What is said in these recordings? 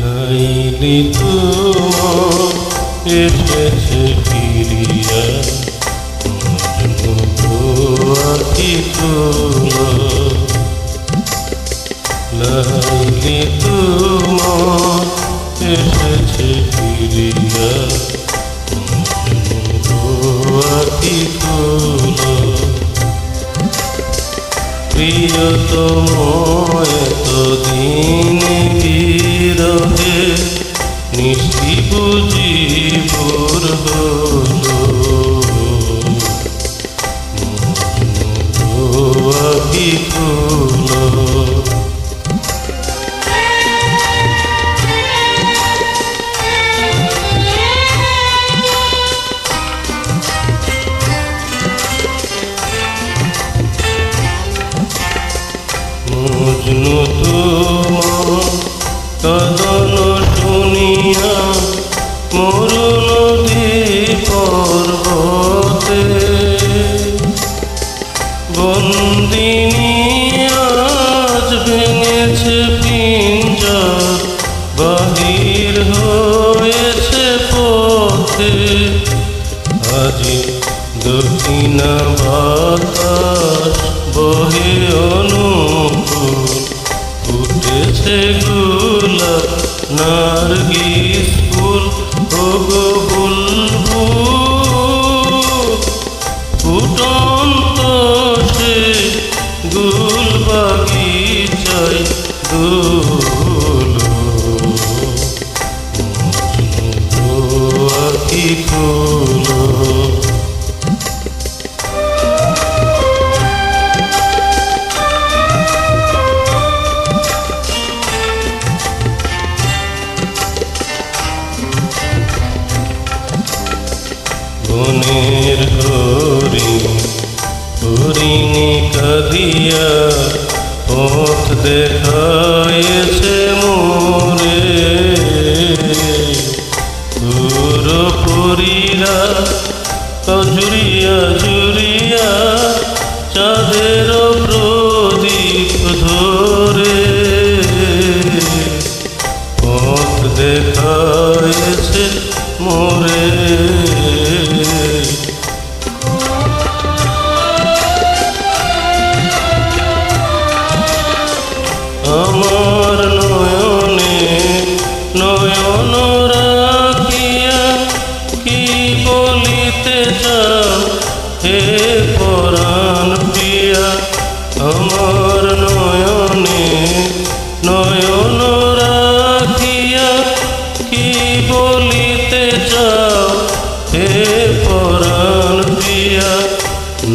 লাইলি তোমার এসেছে ফিরিয়া। আখি তুলো লাইলি তোমার এসেছে ফিরিয়া। মজনু আখি তুলো প্রিয়তম এতদিন বিরহে নিষ্ঠি বুঝি ভোর হলো। মজনু কদন শুনিয়া মোর পর্বতে বন্দিনী আজ ভেঙেছে পিঞ্জর, বাহির হয়েছে পথে। আজি দক্ষিণা বাতাস বহে অনুকূল গোলাপ নার্গিস ফুল ও বুলবুল। বনের হরি হরিণী কাঁদিয়া পথ দেখায়েছে মোরে। পুরপুরীরা জুড়িয়া জুড়িয়া চাঁদের প্রদীপ ধরে। পথ দেখায়েছে মোরে।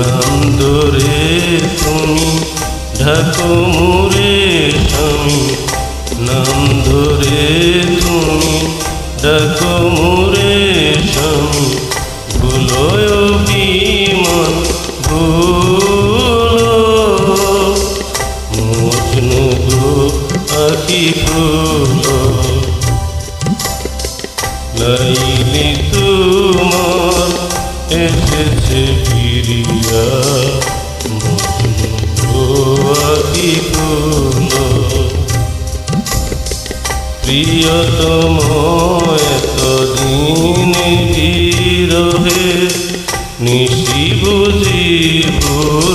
নাম ধরে তুমি, ঢাকো মুরে স্বামী। নাম ধরে তুমি ডাকো মুরে স্বামী। ভুলো বিমান ভুলো। মজনু গো আখি ফুলো। লাইলি এসেছে ফিরিয়া খুলো প্রিয়তম এতদিন বিরহে নিশি বুঝি ভোর হলো